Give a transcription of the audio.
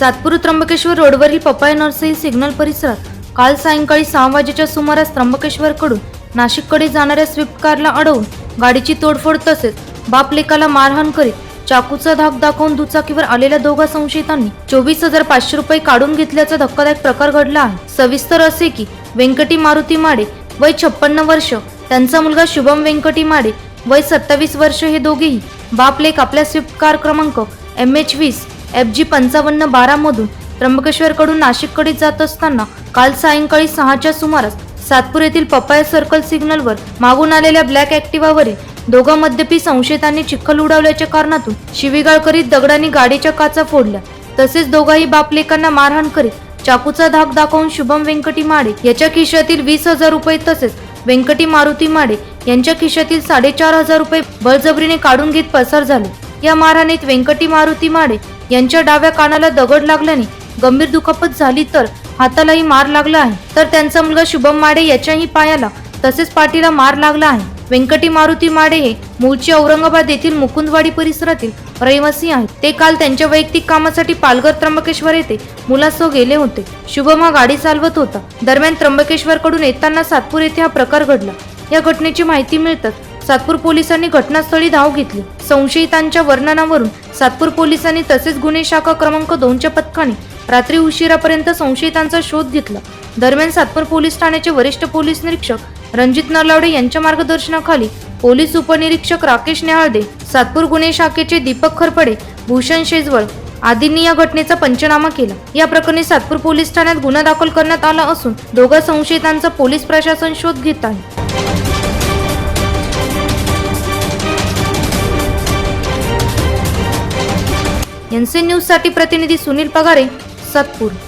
सातपूर त्र्यंबकेश्वर रोडवरील पपाय nursery signal परिसरात काल सायंकाळी सहा वाजेच्या सुमारास त्र्यंबकेश्वरकडून नाशिककडे जाणाऱ्या स्विफ्ट कारला अडवून गाडीची तोडफोड तसेच बाप लेकाला मारहाण करीत चाकूचा धाक दाखवून दुचाकीवर आलेल्या दोघा संशयितांनी चोवीस हजार पाचशे रुपये काढून घेतल्याचा धक्कादायक प्रकार घडला आहे. सविस्तर असे की व्यंकटी मारुती माडे वय छप्पन्न वर्ष त्यांचा मुलगा शुभम व्यंकटी माडे वय सत्तावीस वर्ष हे दोघेही बापलेक आपल्या स्विफ्ट कार क्रमांक एम एच वीस एफ जी पंचावन्न बारामधून त्र्यंबकेश्वरकडून नाशिककडे जात असताना काल सायंकाळी सहाच्या सुमारास सातपूर येथील पपाया सर्कल सिग्नलवर मागून आलेल्या ब्लॅक ॲक्टिवावरील दोघा मद्यपी संशयितांनी चिखल उडवल्याच्या कारणातून शिवीगाळ करीत दगडांनी गाडीच्या काचा फोडल्या. तसेच दोघाही बापलेकांना मारहाण करीत चाकूचा धाक दाखवून शुभम व्यंकटी माडे याच्या खिशातील वीस हजार रुपये तसेच व्यंकटी मारुती माडे यांच्या खिशातील साडेचार हजार रुपये बळजबरीने काढून घेत पसार झाले. या मारहाणीत व्यंकटी मारुती माडे यांच्या डाव्या कानाला दगड लागल्याने गंभीर दुखापत झाली तर हातालाही मार लागला आहे. तर त्यांचा मुलगा शुभम माडे याच्याही पायाला तसेच पाठीला मार लागला आहे. व्यंकटी मारुती माडे हे मूळचे औरंगाबाद येथील मुकुंदवाडी परिसरातील रहिवासी आहेत. ते काल त्यांच्या वैयक्तिक कामासाठी पालघर त्र्यंबकेश्वर येथे मुलासह गेले होते. शुभम हा गाडी चालवत होता. दरम्यान त्र्यंबकेश्वरकडून येताना सातपूर येथे हा प्रकार घडला. या घटनेची माहिती मिळताच सातपूर पोलिसांनी घटनास्थळी धाव घेतली. संशयितांच्या वर्णनावरून सातपूर पोलिसांनी तसेच गुन्हे शाखा क्रमांक दोनच्या पथकाने रात्री उशिरापर्यंत संशयितांचा शोध घेतला. दरम्यान सातपूर पोलीस ठाण्याचे वरिष्ठ पोलीस निरीक्षक रणजित नलावडे यांच्या मार्गदर्शनाखाली पोलीस उपनिरीक्षक राकेश नेहाळदे सातपूर गुन्हे शाखेचे दीपक खरपडे भूषण शेजवळ आदींनी या घटनेचा पंचनामा केला. या प्रकरणी सातपूर पोलीस ठाण्यात गुन्हा दाखल करण्यात आला असून दोघा संशयितांचा पोलीस प्रशासन शोध घेत आहे. एनसी न्यूजसाठी प्रतिनिधी सुनील पगारे सातपूर